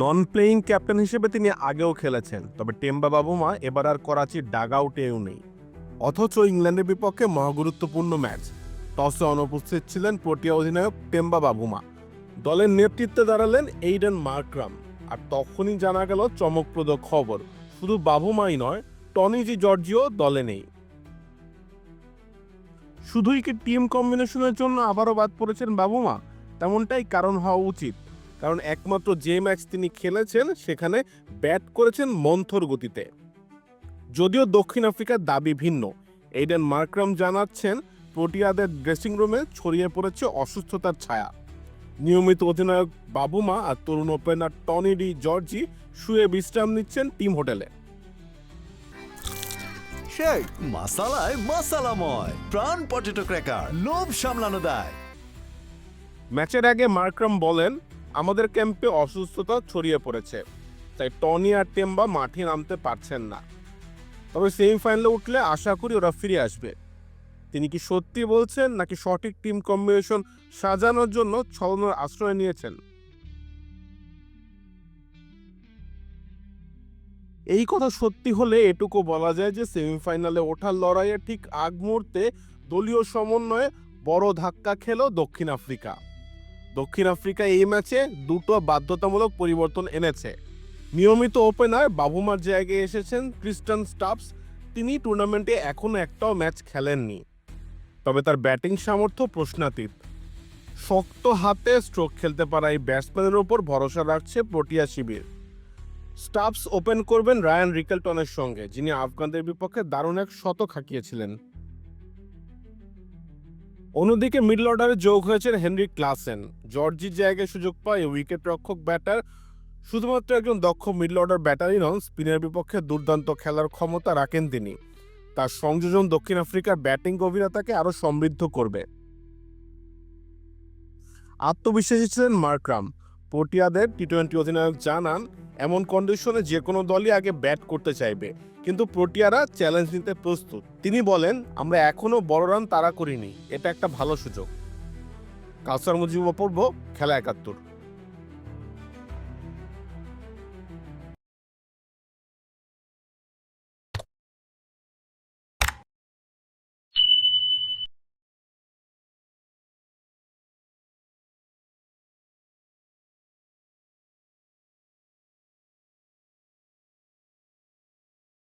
নন playing captain হিসেবে তিনি আগেও খেলেছেন, তবে টেম্বা বাবুমা এবার আর করাচির ডাগ আউটেও নেই। অথচ ইংল্যান্ডের বিপক্ষে মহাগুরুত্বপূর্ণ ম্যাচ। টসে অনুপস্থিত ছিলেন প্রোটিয়া অধিনায়ক টেম্বা বাবুমা। দলের নেতৃত্বে দাঁড়ালেন এইডেন মার্ক্রাম। আর তখনই জানা গেল চমকপ্রদ খবর, শুধু বাবুমাই নয়, টনিজি জর্জিও দলে নেই। শুধুই কি টিম কম্বিনেশনের জন্য আবারও বাদ পড়েছেন বাবুমা? তেমনটাই কারণ হওয়া উচিত। কারণ একমাত্র যে ম্যাচ তিনি খেলেছেন সেখানে ব্যাট করেছেন মন্থর গতিতে। যদিও দক্ষিণ আফ্রিকার দাবি ভিন্ন। এইডেন মার্ক্রাম জানাচ্ছেন প্রোটিয়াদের ড্রেসিং রুমে ছড়িয়ে পড়েছে অসুস্থতার ছায়া। নিয়মিত অধিনায়ক বাবুমা আর তরুণ ওপেনার টনি ডি জর্জি শুয়ে বিশ্রাম নিচ্ছেন টিম হোটেলে। সেই মাসালায় মাসালাময় প্রাণ পটেটো ক্র্যাকার লোভ সামলানো দেয়। ম্যাচের আগে মার্ক্রাম বলেন আমাদের ক্যাম্পে অসুস্থতা ছড়িয়ে পড়েছে, তাই টনি আর টেম্বা মাঠে নামতে পারছেন না। তবে সেমিফাইনালে উঠলে আশা করি ওরা ফিরে আসবে। তিনি কি সত্যি বলছেন, নাকি সঠিক টিম কম্বিনেশন সাজানোর জন্য ছলনার আশ্রয় নিয়েছেন? এই কথা সত্যি হলে এটুকু বলা যায় যে সেমিফাইনালে ওঠার লড়াইয়ে ঠিক আগ মুহূর্তে দলীয় সমন্বয়ে বড় ধাক্কা খেলো দক্ষিণ আফ্রিকা। দক্ষিণ আফ্রিকা এই ম্যাচে দুটো বাধ্যতামূলক পরিবর্তন এনেছে। নিয়মিত ওপেনার বাবুমার জায়গায় এসেছেন ক্রিস্টান স্টাফস তিনি টুর্নামেন্টে এখনও একটাও ম্যাচ খেলেননি। তবে তার ব্যাটিং সামর্থ্য প্রশ্নাতীত। শক্ত হাতে স্ট্রোক খেলতে পারা এই ব্যাটসম্যানের ওপর ভরসা রাখছে প্রোটিয়া শিবির। স্টাফস ওপেন করবেন রায়ান রিকেলটনের সঙ্গে, যিনি আফগানদের বিপক্ষে দারুণ এক শতক হাঁকিয়েছিলেন। অন্যদিকে মিডল অর্ডারে যোগ হয়েছেন হেনরি ক্লাসেন। জর্জির জায়গায় সুযোগ পায় উইকেট রক্ষক ব্যাটার। শুধুমাত্র একজন দক্ষ মিডল অর্ডার ব্যাটারই নন স্পিনের বিপক্ষে দুর্দান্ত খেলার ক্ষমতা রাখেন তিনি। তার সংযোজন দক্ষিণ আফ্রিকার ব্যাটিং গভীরতাকে আরও সমৃদ্ধ করবে। আত্মবিশ্বাসী ছিলেন মার্করাম পোটিয়াদের টি টোয়েন্টি অধিনায়ক জানান, এমন কন্ডিশনে যে কোনো দলই আগে ব্যাট করতে চাইবে। কিন্তু প্রোটিয়ারা চ্যালেঞ্জ নিতে প্রস্তুত। তিনি বলেন, আমরা এখনও বড় রান তাড়া করিনি। এটা একটা ভালো সুযোগ। কাউসার মুজিব অপূর্ব, খেলা একাত্তর।